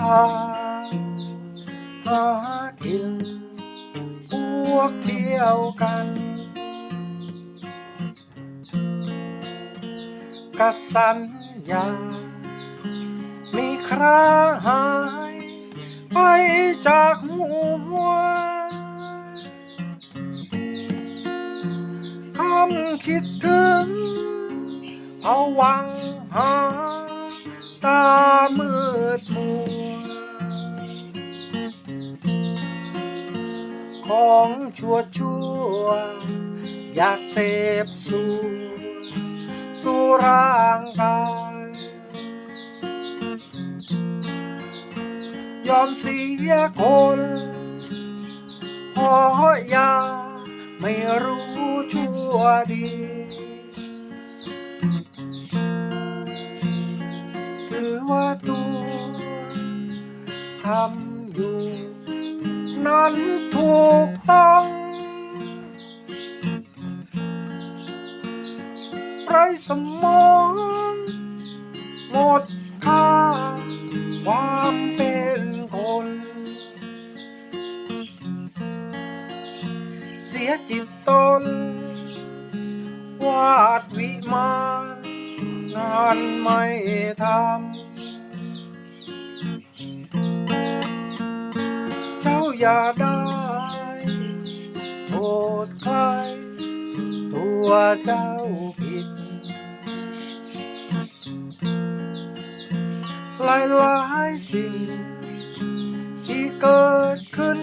หากิน พวกเดียวกัน กสัญญามีคราหาย ไปจากหัวคำคิดถึงเอาวังหาตา วชั่ว อยากเสพสูสู่ร่างกายยอมเสียคนเพราะยาไม่รู้ชั่วดีถือว่าตัวทำอยู่ นั้นถูกต้อง ไรสมอง หมดค่า ความเป็นคน เสียจิตตน วาดวิมานงานไม่ทำ เจ้าอย่าได้โทษใคร ตัวเจ้า หลายหลายสิ่ง ที่เกิดขึ้น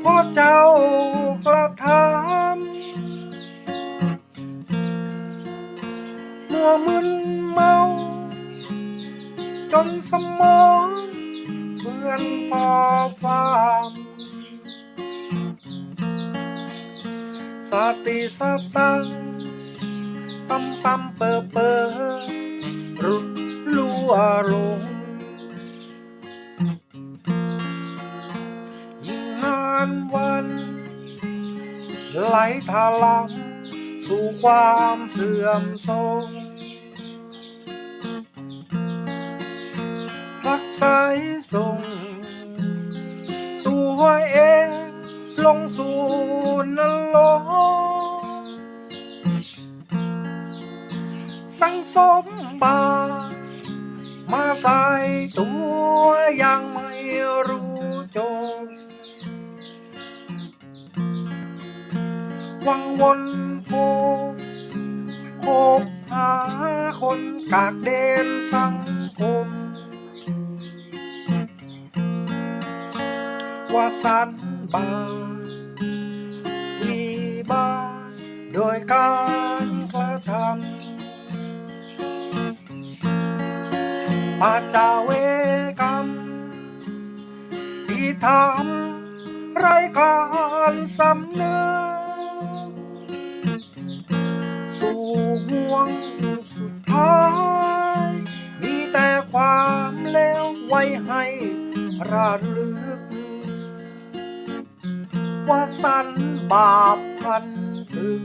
เพราะเจ้ากระทำเมื่อมึนเมา จนสมองเพื่อนฟอฟามสติสตังตำตำเปอเปอรุดลัวล นวันไหลทาลังสู่ความเสื่อมทรงพักสายส่ง ตัวเองลงสู่นรกสังสมบามาใส่ตัวยังไม่รู้จบ วังวนโพคบหาคนกากเดนสังคม ว่าสันบามีบ้านโดยการกระทำปาจาเวกรรมที่ทำไรการสำเนึก วงสุดท้าย มีแต่ความเลวไว้ให้ระลึก ว่าสันบาปพันถึง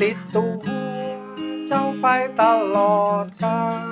ติดตัวเจ้าไปตลอดกาล